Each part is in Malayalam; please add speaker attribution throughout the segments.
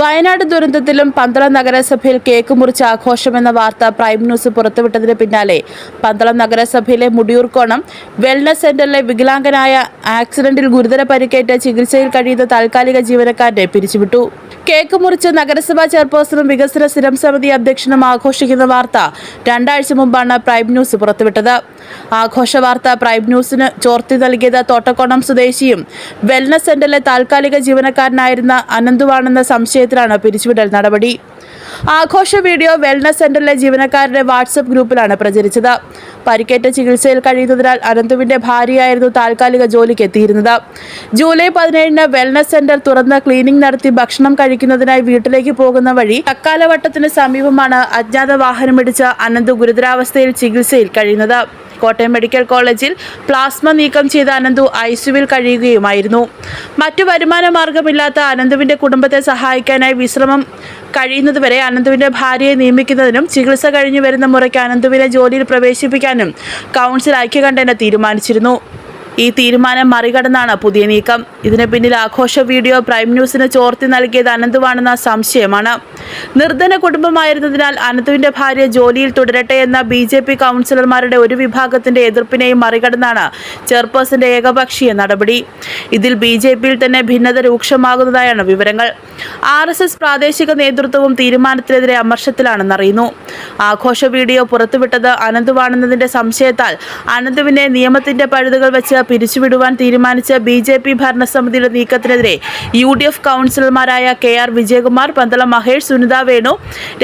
Speaker 1: വയനാട് ദുരന്തത്തിലും പന്തളം നഗരസഭയിൽ കേക്ക് മുറിച്ച് ആഘോഷമെന്ന വാർത്ത പ്രൈം ന്യൂസ് പുറത്തുവിട്ടതിന് പിന്നാലെ. പന്തളം നഗരസഭയിലെ മുടിയൂർക്കോണം വെൽനസ് സെന്ററിലെ വികലാംഗനായ ആക്സിഡന്റിൽ ഗുരുതര പരിക്കേറ്റ് ചികിത്സയിൽ കഴിയുന്ന താൽക്കാലിക ജീവനക്കാരനെ പിരിച്ചുവിട്ടു. കേക്ക് മുറിച്ച് നഗരസഭാ ചെയർപേഴ്സണും വികസന സ്ഥിരം സമിതി അധ്യക്ഷനും ആഘോഷിക്കുന്ന വാർത്ത രണ്ടാഴ്ച മുമ്പാണ് പ്രൈം ന്യൂസ് പുറത്തുവിട്ടത്. ആഘോഷ വാർത്ത പ്രൈം ന്യൂസിന് ചോർത്തി നൽകിയത് തോട്ടക്കോണം സ്വദേശിയും വെൽനസ് സെന്ററിലെ താൽക്കാലിക ജീവനക്കാരനായിരുന്ന അനന്തുവാണെന്ന സംശയത്തിലാണ് പിരിച്ചുവിടൽ നടപടി. ആഘോഷ വീഡിയോ വെൽനസ് സെന്ററിലെ ജീവനക്കാരുടെ വാട്സപ്പ് ഗ്രൂപ്പിലാണ് പ്രചരിച്ചത്. പരിക്കേറ്റ ചികിത്സയിൽ കഴിയുന്നതിനാൽ അനന്തുവിന്റെ ഭാര്യയായിരുന്നു താൽക്കാലിക ജോലിക്ക് എത്തിയിരുന്നത്. ജൂലൈ പതിനേഴിന് വെൽനസ് സെന്റർ തുറന്ന് ക്ലീനിംഗ് നടത്തി ഭക്ഷണം കഴിക്കുന്നതിനായി വീട്ടിലേക്ക് പോകുന്ന വഴി തക്കാലവട്ടത്തിന് സമീപമാണ് അജ്ഞാത വാഹനമിടിച്ച് അനന്തു ഗുരുതരാവസ്ഥയിൽ ചികിത്സയിൽ കഴിയുന്നത്. കോട്ടയം മെഡിക്കൽ കോളേജിൽ പ്ലാസ്മ നീക്കം ചെയ്ത അനന്തു ഐസിയുവിൽ കഴിയുകയുമായിരുന്നു. മറ്റു വരുമാന മാർഗമില്ലാത്ത അനന്തുവിന്റെ കുടുംബത്തെ സഹായിക്കാനായി വിശ്രമം കഴിയുന്നതുവരെ അനന്തുവിന്റെ ഭാര്യയെ നിയമിക്കുന്നതിനും ചികിത്സ കഴിഞ്ഞു വരുന്ന മുറയ്ക്ക് അനന്തുവിനെ ജോലിയിൽ പ്രവേശിപ്പിക്കാനും കൗൺസിൽ ഐക്യകണ്ഠന തീരുമാനിച്ചിരുന്നു. ഈ തീരുമാനം മറികടന്നാണ് പുതിയ നീക്കം. ഇതിന് പിന്നിൽ ആഘോഷ വീഡിയോ പ്രൈം ന്യൂസിന് ചോർത്തി നൽകിയത് അനന്തുവാണെന്ന സംശയമാണ്. നിർധന കുടുംബമായിരുന്നതിനാൽ അനന്തുവിന്റെ ഭാര്യ ജോലിയിൽ തുടരട്ടെ എന്ന ബി ജെ പി കൗൺസിലർമാരുടെ ഒരു വിഭാഗത്തിന്റെ എതിർപ്പിനെയും മറികടന്നാണ് ചെയർപേഴ്സന്റെ ഏകപക്ഷീയ നടപടി. ഇതിൽ ബി ജെ പിയിൽ തന്നെ ഭിന്നത രൂക്ഷമാകുന്നതായാണ് വിവരങ്ങൾ. ആർ എസ് എസ് പ്രാദേശിക നേതൃത്വവും തീരുമാനത്തിനെതിരെ അമർഷത്തിലാണെന്നറിയുന്നു ആഘോഷ വീഡിയോ പുറത്തുവിട്ടത് അനന്തുവാണെന്നതിന്റെ സംശയത്താൽ അനന്തുവിനെ നിയമത്തിന്റെ പഴുതുകൾ വെച്ച് പിരിച്ചുവിടുവാൻ തീരുമാനിച്ച ബി ജെ പി ഭരണസമിതിയുടെ നീക്കത്തിനെതിരെ യു ഡി എഫ് കൗൺസിലർമാരായ കെ ആർ വിജയകുമാർ പന്തളം മഹേഷ് സുനിത വേണു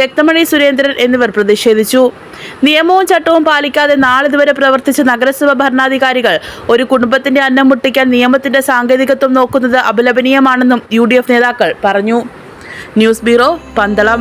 Speaker 1: രക്തമണി സുരേന്ദ്രൻ എന്നിവർ പ്രതിഷേധിച്ചു. നിയമവും ചട്ടവും പാലിക്കാതെ നാളിതുവരെ പ്രവർത്തിച്ച നഗരസഭ ഭരണാധികാരികൾ ഒരു കുടുംബത്തിന്റെ അന്നം മുട്ടിക്കാൻ നിയമത്തിന്റെ സാങ്കേതികത്വം നോക്കുന്നത് അപലപനീയമാണെന്നും യു നേതാക്കൾ പറഞ്ഞു. News bureau Pandalam.